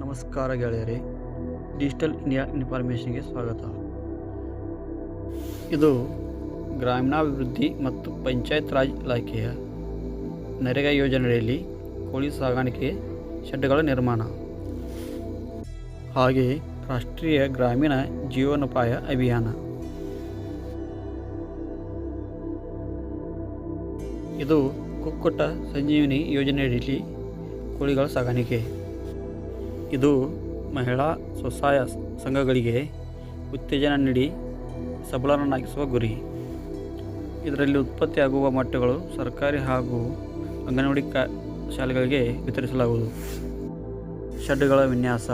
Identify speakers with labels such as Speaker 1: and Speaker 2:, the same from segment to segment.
Speaker 1: ನಮಸ್ಕಾರ ಗೆಳೆಯರೇ digital India ಇನ್ಫಾರ್ಮೇಷನ್ಗೆ ಸ್ವಾಗತ. ಇದು ಗ್ರಾಮೀಣಾಭಿವೃದ್ಧಿ ಮತ್ತು ಪಂಚಾಯತ್ ರಾಜ್ ಇಲಾಖೆಯ ನರೇಗಾ ಯೋಜನೆಯಲ್ಲಿ ಕೋಳಿ ಸಾಗಾಣಿಕೆ ಶೆಡ್ಗಳ ನಿರ್ಮಾಣ. ಹಾಗೆ ರಾಷ್ಟ್ರೀಯ ಗ್ರಾಮೀಣ ಜೀವನೋಪಾಯ ಅಭಿಯಾನ. ಇದು ಕುಕ್ಕುಟ ಸಂಜೀವಿನಿ ಯೋಜನೆಯಡಿಯಲ್ಲಿ ಕೋಳಿಗಳ ಸಾಗಾಣಿಕೆ. ಇದು ಮಹಿಳಾ ಸ್ವಸಹಾಯ ಸಂಘಗಳಿಗೆ ಉತ್ತೇಜನ ನೀಡಿ ಸಬಲರನ್ನಾಗಿಸುವ ಗುರಿ. ಇದರಲ್ಲಿ ಉತ್ಪತ್ತಿಯಾಗುವ ಮೊಟ್ಟೆಗಳು ಸರ್ಕಾರಿ ಹಾಗೂ ಅಂಗನವಾಡಿ ಕ, ಶಾಲೆಗಳಿಗೆ ವಿತರಿಸಲಾಗುವುದು. ಶೆಡ್ಗಳ ವಿನ್ಯಾಸ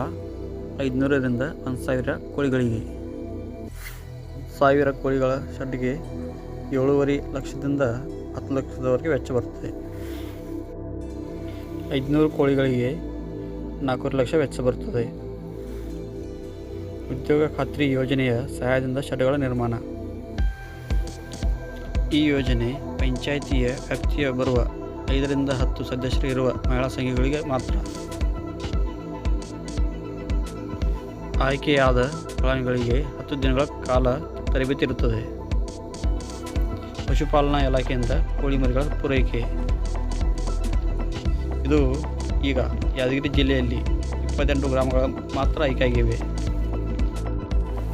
Speaker 1: ಐದುನೂರರಿಂದ ಒಂದು ಸಾವಿರ ಕೋಳಿಗಳಿಗೆ. ಸಾವಿರ ಕೋಳಿಗಳ ಶೆಡ್ಗೆ ಏಳೂವರೆ ಲಕ್ಷದಿಂದ ಹತ್ತು ಲಕ್ಷದವರೆಗೆ ವೆಚ್ಚ ಬರುತ್ತದೆ ಐದುನೂರು ಕೋಳಿಗಳಿಗೆ ನಾಲ್ಕೂವರೆ ಲಕ್ಷ ವೆಚ್ಚ ಬರುತ್ತದೆ. ಉದ್ಯೋಗ ಖಾತ್ರಿ ಯೋಜನೆಯ ಸಹಾಯದಿಂದ ಶೆಡ್ಗಳ ನಿರ್ಮಾಣ. ಈ ಯೋಜನೆ ಪಂಚಾಯಿತಿಯ ವ್ಯಾಪ್ತಿಯ ಬರುವ ಐದರಿಂದ ಹತ್ತು ಸದಸ್ಯರು ಇರುವ ಮಹಿಳಾ ಸಂಘಗಳಿಗೆ ಮಾತ್ರ. ಆಯ್ಕೆಯಾದ ಫಲಾನುಭವಿಗಳಿಗೆ ಹತ್ತು ದಿನಗಳ ಕಾಲ ತರಬೇತಿ ಇರುತ್ತದೆ. ಪಶುಪಾಲನಾ ಇಲಾಖೆಯಿಂದ ಕೋಳಿ ಮರಿಗಳ ಪೂರೈಕೆ. ಇದು ಈಗ ಯಾದಗಿರಿ ಜಿಲ್ಲೆಯಲ್ಲಿ ಇಪ್ಪತ್ತೆಂಟು ಗ್ರಾಮಗಳು ಮಾತ್ರ ಆಯ್ಕೆಯಾಗಿವೆ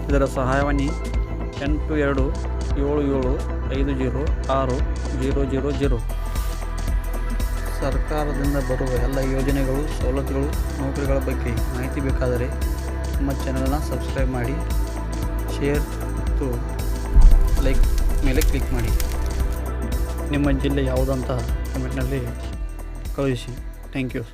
Speaker 1: ಇದರ ಸಹಾಯವಾಣಿ ಎಂಟು ಎರಡು ಏಳು ಏಳು ಐದು ಜೀರೋ ಆರು ಜೀರೋ ಜೀರೋ ಜೀರೋ. ಸರ್ಕಾರದಿಂದ ಬರುವ ಎಲ್ಲ ಯೋಜನೆಗಳು, ಸವಲತ್ತುಗಳು, ನೌಕರಿಗಳ ಬಗ್ಗೆ ಮಾಹಿತಿ ಬೇಕಾದರೆ ನಮ್ಮ ಚಾನಲನ್ನು ಸಬ್ಸ್ಕ್ರೈಬ್ ಮಾಡಿ, ಶೇರ್ ಮತ್ತು ಲೈಕ್ ಮೇಲೆ ಕ್ಲಿಕ್ ಮಾಡಿ. ನಿಮ್ಮ ಜಿಲ್ಲೆ ಯಾವುದಂತ ಕಮೆಂಟ್ನಲ್ಲಿ ಕಳುಹಿಸಿ. Thank you.